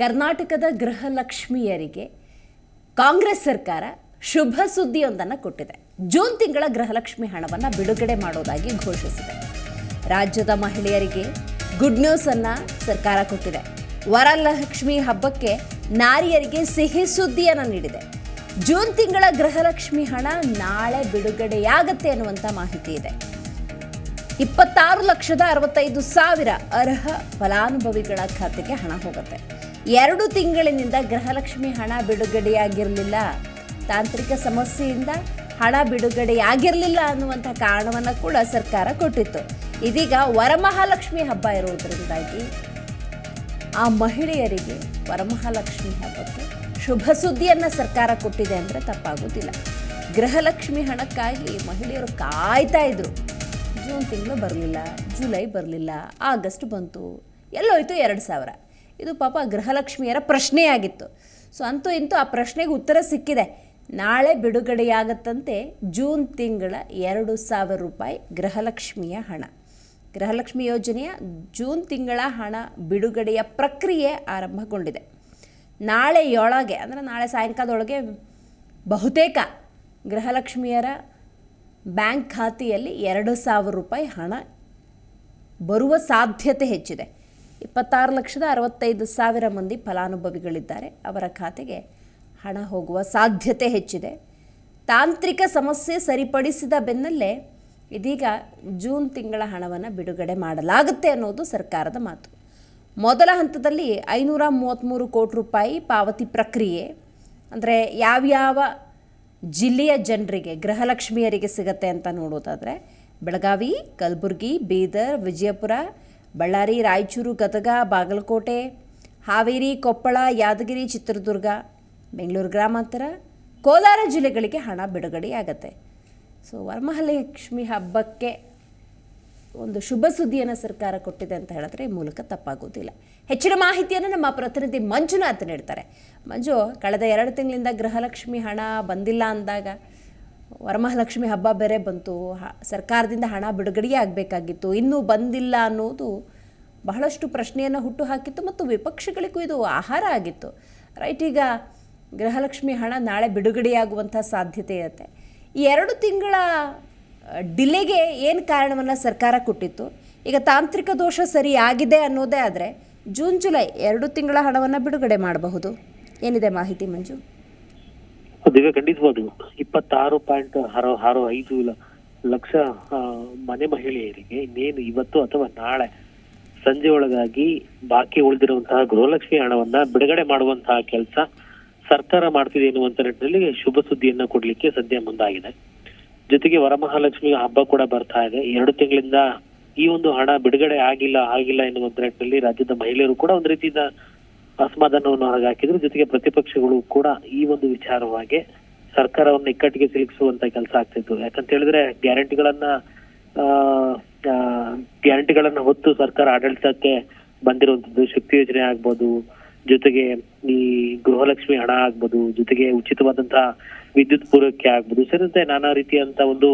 ಕರ್ನಾಟಕದ ಗೃಹಲಕ್ಷ್ಮಿಯರಿಗೆ ಕಾಂಗ್ರೆಸ್ ಸರ್ಕಾರ ಶುಭ ಸುದ್ದಿಯೊಂದನ್ನು ಕೊಟ್ಟಿದೆ. ಜೂನ್ ತಿಂಗಳ ಗೃಹಲಕ್ಷ್ಮಿ ಹಣವನ್ನು ಬಿಡುಗಡೆ ಮಾಡೋದಾಗಿ ಘೋಷಿಸಿದೆ. ರಾಜ್ಯದ ಮಹಿಳೆಯರಿಗೆ ಗುಡ್ ನ್ಯೂಸ್ ಅನ್ನ ಸರ್ಕಾರ ಕೊಟ್ಟಿದೆ. ವರಲಕ್ಷ್ಮಿ ಹಬ್ಬಕ್ಕೆ ನಾರಿಯರಿಗೆ ಸಿಹಿ ಸುದ್ದಿಯನ್ನು ನೀಡಿದೆ. ಜೂನ್ ತಿಂಗಳ ಗೃಹಲಕ್ಷ್ಮಿ ಹಣ ನಾಳೆ ಬಿಡುಗಡೆಯಾಗತ್ತೆ ಅನ್ನುವಂಥ ಮಾಹಿತಿ ಇದೆ. ಇಪ್ಪತ್ತಾರು ಲಕ್ಷದ ಅರವತ್ತೈದು ಸಾವಿರ ಅರ್ಹ ಫಲಾನುಭವಿಗಳ ಖಾತೆಗೆ ಹಣ ಹೋಗುತ್ತೆ. ಎರಡು ತಿಂಗಳಿನಿಂದ ಗೃಹಲಕ್ಷ್ಮಿ ಹಣ ಬಿಡುಗಡೆಯಾಗಿರಲಿಲ್ಲ. ತಾಂತ್ರಿಕ ಸಮಸ್ಯೆಯಿಂದ ಹಣ ಬಿಡುಗಡೆಯಾಗಿರಲಿಲ್ಲ ಅನ್ನುವಂಥ ಕಾರಣವನ್ನು ಕೂಡ ಸರ್ಕಾರ ಕೊಟ್ಟಿತ್ತು. ಇದೀಗ ವರಮಹಾಲಕ್ಷ್ಮಿ ಹಬ್ಬ ಇರುವುದರಿಂದಾಗಿ ಆ ಮಹಿಳೆಯರಿಗೆ ವರಮಹಾಲಕ್ಷ್ಮಿ ಹಬ್ಬಕ್ಕೆ ಶುಭ ಸುದ್ದಿಯನ್ನು ಸರ್ಕಾರ ಕೊಟ್ಟಿದೆ ಅಂದರೆ ತಪ್ಪಾಗೋದಿಲ್ಲ. ಗೃಹಲಕ್ಷ್ಮಿ ಹಣಕ್ಕಾಗಿ ಮಹಿಳೆಯರು ಕಾಯ್ತಾ ಇದ್ರು. ಜೂನ್ ತಿಂಗಳು ಬರಲಿಲ್ಲ, ಜುಲೈ ಬರಲಿಲ್ಲ, ಆಗಸ್ಟ್ ಬಂತು, ಎಲ್ಲೋಯ್ತು ಎರಡು ಸಾವಿರ. ಇದು ಪಾಪ ಗೃಹಲಕ್ಷ್ಮಿಯರ ಪ್ರಶ್ನೆಯಾಗಿತ್ತು. ಸೊ ಅಂತೂ ಇಂತೂ ಆ ಪ್ರಶ್ನೆಗೆ ಉತ್ತರ ಸಿಕ್ಕಿದೆ. ನಾಳೆ ಬಿಡುಗಡೆಯಾಗತ್ತಂತೆ ಜೂನ್ ತಿಂಗಳ ಎರಡು ಸಾವಿರ ರೂಪಾಯಿ ಗೃಹಲಕ್ಷ್ಮಿಯ ಹಣ. ಗೃಹಲಕ್ಷ್ಮಿ ಯೋಜನೆಯ ಜೂನ್ ತಿಂಗಳ ಹಣ ಬಿಡುಗಡೆಯ ಪ್ರಕ್ರಿಯೆ ಆರಂಭಗೊಂಡಿದೆ. ನಾಳೆಯೊಳಗೆ, ಅಂದರೆ ನಾಳೆ ಸಾಯಂಕಾಲದೊಳಗೆ ಬಹುತೇಕ ಗೃಹಲಕ್ಷ್ಮಿಯರ ಬ್ಯಾಂಕ್ ಖಾತೆಯಲ್ಲಿ ಎರಡು ಸಾವಿರ ರೂಪಾಯಿ ಹಣ ಬರುವ ಸಾಧ್ಯತೆ ಹೆಚ್ಚಿದೆ. ಇಪ್ಪತ್ತಾರು ಲಕ್ಷದ ಅರವತ್ತೈದು ಸಾವಿರ ಮಂದಿ ಫಲಾನುಭವಿಗಳಿದ್ದಾರೆ. ಅವರ ಖಾತೆಗೆ ಹಣ ಹೋಗುವ ಸಾಧ್ಯತೆ ಹೆಚ್ಚಿದೆ. ತಾಂತ್ರಿಕ ಸಮಸ್ಯೆ ಸರಿಪಡಿಸಿದ ಬೆನ್ನಲ್ಲೇ ಇದೀಗ ಜೂನ್ ತಿಂಗಳ ಹಣವನ್ನು ಬಿಡುಗಡೆ ಮಾಡಲಾಗುತ್ತೆ ಅನ್ನೋದು ಸರ್ಕಾರದ ಮಾತು. ಮೊದಲ ಹಂತದಲ್ಲಿ ಐನೂರ ಮೂವತ್ತ್ಮೂರು ಕೋಟಿ ರೂಪಾಯಿ ಪಾವತಿ ಪ್ರಕ್ರಿಯೆ, ಅಂದರೆ ಯಾವ್ಯಾವ ಜಿಲ್ಲೆಯ ಜನರಿಗೆ, ಗೃಹಲಕ್ಷ್ಮಿಯರಿಗೆ ಸಿಗತ್ತೆ ಅಂತ ನೋಡೋದಾದರೆ, ಬೆಳಗಾವಿ, ಕಲಬುರಗಿ, ಬೀದರ್, ವಿಜಯಪುರ ಬಳ್ಳಾರಿ, ರಾಯಚೂರು, ಗದಗ, ಬಾಗಲಕೋಟೆ, ಹಾವೇರಿ, ಕೊಪ್ಪಳ, ಯಾದಗಿರಿ, ಚಿತ್ರದುರ್ಗ, ಬೆಂಗಳೂರು ಗ್ರಾಮಾಂತರ, ಕೋಲಾರ ಜಿಲ್ಲೆಗಳಿಗೆ ಹಣ ಬಿಡುಗಡೆಯಾಗತ್ತೆ. ಸೊ ವರಮಹಾಲಕ್ಷ್ಮಿ ಹಬ್ಬಕ್ಕೆ ಒಂದು ಶುಭ ಸುದ್ದಿಯನ್ನು ಸರ್ಕಾರ ಕೊಟ್ಟಿದೆ ಅಂತ ಹೇಳಿದ್ರೆ ಈ ಮೂಲಕ ತಪ್ಪಾಗೋದಿಲ್ಲ. ಹೆಚ್ಚಿನ ಮಾಹಿತಿಯನ್ನು ನಮ್ಮ ಪ್ರತಿನಿಧಿ ಮಂಜುನಾಥ್ ನೀಡ್ತಾರೆ. ಮಂಜು, ಕಳೆದ ಎರಡು ತಿಂಗಳಿಂದ ಗೃಹಲಕ್ಷ್ಮಿ ಹಣ ಬಂದಿಲ್ಲ ಅಂದಾಗ ವರಮಹಾಲಕ್ಷ್ಮಿ ಹಬ್ಬ ಬೇರೆ ಬಂತು ಸರ್ಕಾರದಿಂದ ಹಣ ಬಿಡುಗಡೆಯೇ ಆಗಬೇಕಾಗಿತ್ತು. ಇನ್ನೂ ಬಂದಿಲ್ಲ ಅನ್ನೋದು ಬಹಳಷ್ಟು ಪ್ರಶ್ನೆಯನ್ನು ಹುಟ್ಟು ಹಾಕಿತ್ತು ಮತ್ತು ವಿಪಕ್ಷಗಳಿಗೂ ಇದು ಆಹಾರ ಆಗಿತ್ತು. ರೈಟ್, ಈಗ ಗೃಹಲಕ್ಷ್ಮಿ ಹಣ ನಾಳೆ ಬಿಡುಗಡೆಯಾಗುವಂಥ ಸಾಧ್ಯತೆ ಇರುತ್ತೆ. ಈ ಎರಡು ತಿಂಗಳ ಡಿಲೆಗೆ ಏನು ಕಾರಣವನ್ನು ಸರ್ಕಾರ ಕೊಟ್ಟಿತ್ತು? ಈಗ ತಾಂತ್ರಿಕ ದೋಷ ಸರಿ ಆಗಿದೆ ಅನ್ನೋದೇ ಆದರೆ ಜೂನ್, ಜುಲೈ ಎರಡು ತಿಂಗಳ ಹಣವನ್ನು ಬಿಡುಗಡೆ ಮಾಡಬಹುದು. ಏನಿದೆ ಮಾಹಿತಿ ಮಂಜು? ದಿವ್ಯ ಖಂಡಿತವಾಗ್ಲು. ಇಪ್ಪತ್ತಾರು ಪಾಯಿಂಟ್ ಆರು ಐದು ಲಕ್ಷ ಮನೆ ಮಹಿಳೆಯರಿಗೆ ಇನ್ನೇನು ಇವತ್ತು ಅಥವಾ ನಾಳೆ ಸಂಜೆ ಒಳಗಾಗಿ ಬಾಕಿ ಉಳಿದಿರುವಂತಹ ಗೃಹಲಕ್ಷ್ಮಿ ಹಣವನ್ನ ಬಿಡುಗಡೆ ಮಾಡುವಂತಹ ಕೆಲಸ ಸರ್ಕಾರ ಮಾಡ್ತಿದೆ ಎನ್ನುವಂತ ನಿಟ್ಟಿನಲ್ಲಿ ಶುಭ ಸುದ್ದಿಯನ್ನ ಕೊಡ್ಲಿಕ್ಕೆ ಸದ್ಯ ಮುಂದಾಗಿದೆ. ಜೊತೆಗೆ ವರಮಹಾಲಕ್ಷ್ಮಿ ಹಬ್ಬ ಕೂಡ ಬರ್ತಾ ಇದೆ. ಎರಡು ತಿಂಗಳಿಂದ ಈ ಒಂದು ಹಣ ಬಿಡುಗಡೆ ಆಗಿಲ್ಲ ಆಗಿಲ್ಲ ಎನ್ನುವಂತ ನಿಟ್ಟಿನಲ್ಲಿ ರಾಜ್ಯದ ಮಹಿಳೆಯರು ಕೂಡ ಒಂದು ರೀತಿಯಿಂದ ಅಸಮಾಧಾನವನ್ನು ಹೊರಗಾಕಿದ್ರು ಜೊತೆಗೆ ಪ್ರತಿಪಕ್ಷಗಳು ಕೂಡ ಈ ಒಂದು ವಿಚಾರವಾಗಿ ಸರ್ಕಾರವನ್ನು ಇಕ್ಕಟ್ಟಿಗೆ ಸಿಲುಕಿಸುವಂತ ಕೆಲಸ ಆಗ್ತಿತ್ತು. ಯಾಕಂತ ಹೇಳಿದ್ರೆ ಗ್ಯಾರಂಟಿಗಳನ್ನ ಗ್ಯಾರಂಟಿಗಳನ್ನ ಹೊತ್ತು ಸರ್ಕಾರ ಆಡಳಿತಕ್ಕೆ ಬಂದಿರುವಂತದ್ದು ಶಕ್ತಿ ಯೋಜನೆ ಆಗ್ಬೋದು, ಜೊತೆಗೆ ಈ ಗೃಹಲಕ್ಷ್ಮಿ ಹಣ ಆಗ್ಬೋದು, ಜೊತೆಗೆ ಉಚಿತವಾದಂತಹ ವಿದ್ಯುತ್ ಪೂರೈಕೆ ಆಗ್ಬೋದು, ಸೇರಿದಂತೆ ನಾನಾ ರೀತಿಯಂತ ಒಂದು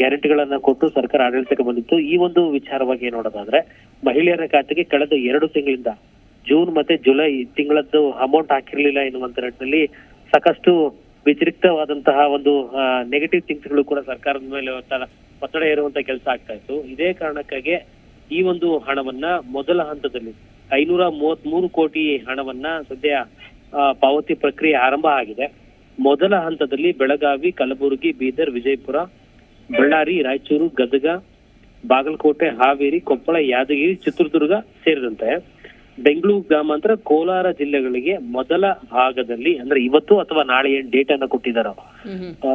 ಗ್ಯಾರಂಟಿಗಳನ್ನ ಕೊಟ್ಟು ಸರ್ಕಾರ ಆಡಳಿತಕ್ಕೆ ಬಂದಿತ್ತು. ಈ ಒಂದು ವಿಚಾರವಾಗಿ ನೋಡೋದಾದ್ರೆ ಮಹಿಳೆಯರ ಖಾತೆಗೆ ಕಳೆದ ಎರಡು ತಿಂಗಳಿಂದ ಜೂನ್ ಮತ್ತೆ ಜುಲೈ ತಿಂಗಳದ್ದು ಅಮೌಂಟ್ ಹಾಕಿರ್ಲಿಲ್ಲ ಎನ್ನುವಂತ ನಿಟ್ಟಿನಲ್ಲಿ ಸಾಕಷ್ಟು ವ್ಯತಿರಿಕ್ತವಾದಂತಹ ಒಂದು ನೆಗೆಟಿವ್ ಥಿಂಗ್ಸ್ಗಳು ಕೂಡ ಸರ್ಕಾರದ ಮೇಲೆ ಒತ್ತಡ ಇರುವಂತ ಕೆಲಸ ಆಗ್ತಾ ಇತ್ತು. ಇದೇ ಕಾರಣಕ್ಕಾಗಿ ಈ ಒಂದು ಹಣವನ್ನ ಮೊದಲ ಹಂತದಲ್ಲಿ ಐನೂರ ಮೂವತ್ ಮೂರು ಕೋಟಿ ಹಣವನ್ನ ಸದ್ಯ ಪಾವತಿ ಪ್ರಕ್ರಿಯೆ ಆರಂಭ ಆಗಿದೆ. ಮೊದಲ ಹಂತದಲ್ಲಿ ಬೆಳಗಾವಿ, ಕಲಬುರಗಿ, ಬೀದರ್, ವಿಜಯಪುರ, ಬಳ್ಳಾರಿ, ರಾಯಚೂರು, ಗದಗ, ಬಾಗಲಕೋಟೆ, ಹಾವೇರಿ, ಕೊಪ್ಪಳ, ಯಾದಗಿರಿ, ಚಿತ್ರದುರ್ಗ ಸೇರಿದಂತೆ ಬೆಂಗಳೂರು ಗ್ರಾಮಾಂತರ ಕೋಲಾರ ಜಿಲ್ಲೆಗಳಿಗೆ ಮೊದಲ ಭಾಗದಲ್ಲಿ ಅಂದ್ರೆ ಇವತ್ತು ಅಥವಾ ನಾಳೆ ಏನ್ ಡೇಟ್ ಅನ್ನ ಕೊಟ್ಟಿದ್ದಾರೋ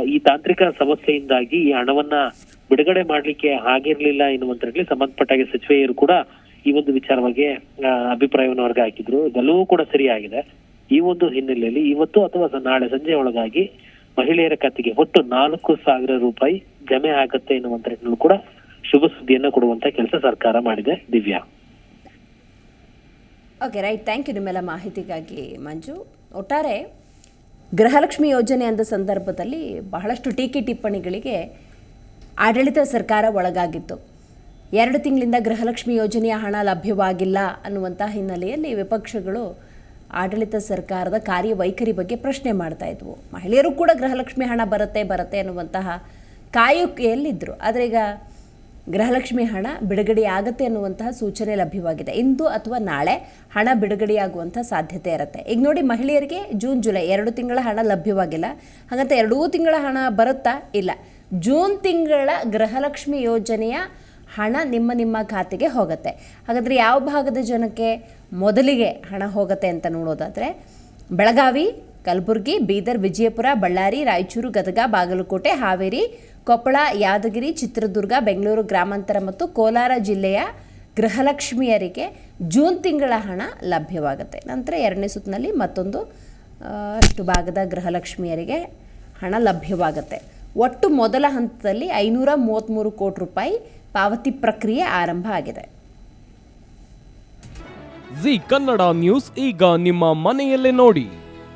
ಈ ತಾಂತ್ರಿಕ ಸಮಸ್ಯೆಯಿಂದಾಗಿ ಈ ಹಣವನ್ನ ಬಿಡುಗಡೆ ಮಾಡ್ಲಿಕ್ಕೆ ಆಗಿರ್ಲಿಲ್ಲ ಎನ್ನುವಂತರಲ್ಲಿ ಸಂಬಂಧಪಟ್ಟಾಗಿ ಸಚಿವೆಯರು ಕೂಡ ಈ ಒಂದು ವಿಚಾರವಾಗಿ ಅಭಿಪ್ರಾಯವನ್ನು ವರ್ಗ ಹಾಕಿದ್ರು. ಇದೆಲ್ಲವೂ ಕೂಡ ಸರಿಯಾಗಿದೆ. ಈ ಒಂದು ಹಿನ್ನೆಲೆಯಲ್ಲಿ ಇವತ್ತು ಅಥವಾ ನಾಳೆ ಸಂಜೆ ಒಳಗಾಗಿ ಮಹಿಳೆಯರ ಖಾತೆಗೆ ಒಟ್ಟು ನಾಲ್ಕು ಸಾವಿರ ರೂಪಾಯಿ ಜಮೆ ಆಗತ್ತೆ ಎನ್ನುವಂತ ಕೂಡ ಶುಭ ಸುದ್ದಿಯನ್ನ ಕೊಡುವಂತ ಕೆಲಸ ಸರ್ಕಾರ ಮಾಡಿದೆ Divya. Okay right thank you ನಿಮ್ಮೆಲ್ಲ ಮಾಹಿತಿಗಾಗಿ, ಮಂಜು. ಒಟ್ಟಾರೆ, ಗೃಹಲಕ್ಷ್ಮಿ ಯೋಜನೆ ಅಂದ ಸಂದರ್ಭದಲ್ಲಿ ಬಹಳಷ್ಟು ಟೀಕೆ ಟಿಪ್ಪಣಿಗಳಿಗೆ ಆಡಳಿತ ಸರ್ಕಾರ ಒಳಗಾಗಿತ್ತು. ಎರಡು ತಿಂಗಳಿಂದ ಗೃಹಲಕ್ಷ್ಮಿ ಯೋಜನೆಯ ಹಣ ಲಭ್ಯವಾಗಿಲ್ಲ ಅನ್ನುವಂಥ ಹಿನ್ನೆಲೆಯಲ್ಲಿ ವಿಪಕ್ಷಗಳು ಆಡಳಿತ ಸರ್ಕಾರದ ಕಾರ್ಯವೈಖರಿ ಬಗ್ಗೆ ಪ್ರಶ್ನೆ ಮಾಡ್ತಾ ಇದ್ವು. ಮಹಿಳೆಯರು ಕೂಡ ಗೃಹಲಕ್ಷ್ಮಿ ಹಣ ಬರುತ್ತೆ ಬರುತ್ತೆ ಅನ್ನುವಂತಹ ಕಾಯುಕೆಯಲ್ಲಿದ್ದರು ಆದರೆ ಈಗ ಗೃಹಲಕ್ಷ್ಮಿ ಹಣ ಬಿಡುಗಡೆ ಆಗತ್ತೆ ಅನ್ನುವಂತಹ ಸೂಚನೆ ಲಭ್ಯವಾಗಿದೆ. ಇಂದು ಅಥವಾ ನಾಳೆ ಹಣ ಬಿಡುಗಡೆಯಾಗುವಂಥ ಸಾಧ್ಯತೆ ಇರುತ್ತೆ. ಈಗ ನೋಡಿ, ಮಹಿಳೆಯರಿಗೆ ಜೂನ್, ಜುಲೈ ಎರಡು ತಿಂಗಳ ಹಣ ಲಭ್ಯವಾಗಿಲ್ಲ. ಹಾಗಂತ ಎರಡೂ ತಿಂಗಳ ಹಣ ಬರುತ್ತಾ? ಇಲ್ಲ. ಜೂನ್ ತಿಂಗಳ ಗೃಹಲಕ್ಷ್ಮಿ ಯೋಜನೆಯ ಹಣ ನಿಮ್ಮ ನಿಮ್ಮ ಖಾತೆಗೆ ಹೋಗುತ್ತೆ. ಹಾಗಾದರೆ ಯಾವ ಭಾಗದ ಜನಕ್ಕೆ ಮೊದಲಿಗೆ ಹಣ ಹೋಗುತ್ತೆ ಅಂತ ನೋಡೋದಾದರೆ, ಬೆಳಗಾವಿ ಕಲಬುರಗಿ, ಬೀದರ್, ವಿಜಯಪುರ, ಬಳ್ಳಾರಿ, ರಾಯಚೂರು, ಗದಗ, ಬಾಗಲಕೋಟೆ, ಹಾವೇರಿ, ಕೊಪ್ಪಳ, ಯಾದಗಿರಿ, ಚಿತ್ರದುರ್ಗ, ಬೆಂಗಳೂರು ಗ್ರಾಮಾಂತರ ಮತ್ತು ಕೋಲಾರ ಜಿಲ್ಲೆಯ ಗೃಹಲಕ್ಷ್ಮಿಯರಿಗೆ ಜೂನ್ ತಿಂಗಳ ಹಣ ಲಭ್ಯವಾಗುತ್ತೆ. ನಂತರ ಎರಡನೇ ಸುತ್ತಿನಲ್ಲಿ ಮತ್ತೊಂದು ಅಷ್ಟು ಭಾಗದ ಗೃಹಲಕ್ಷ್ಮಿಯರಿಗೆ ಹಣ ಲಭ್ಯವಾಗುತ್ತೆ. ಒಟ್ಟು ಮೊದಲ ಹಂತದಲ್ಲಿ ಐನೂರ ಮೂವತ್ತ್ಮೂರು ಕೋಟಿ ರೂಪಾಯಿ ಪಾವತಿ ಪ್ರಕ್ರಿಯೆ ಆರಂಭ ಆಗಿದೆ. ಜಿ ಕನ್ನಡ ನ್ಯೂಸ್, ಈಗ ನಿಮ್ಮ ಮನೆಯಲ್ಲೇ ನೋಡಿ.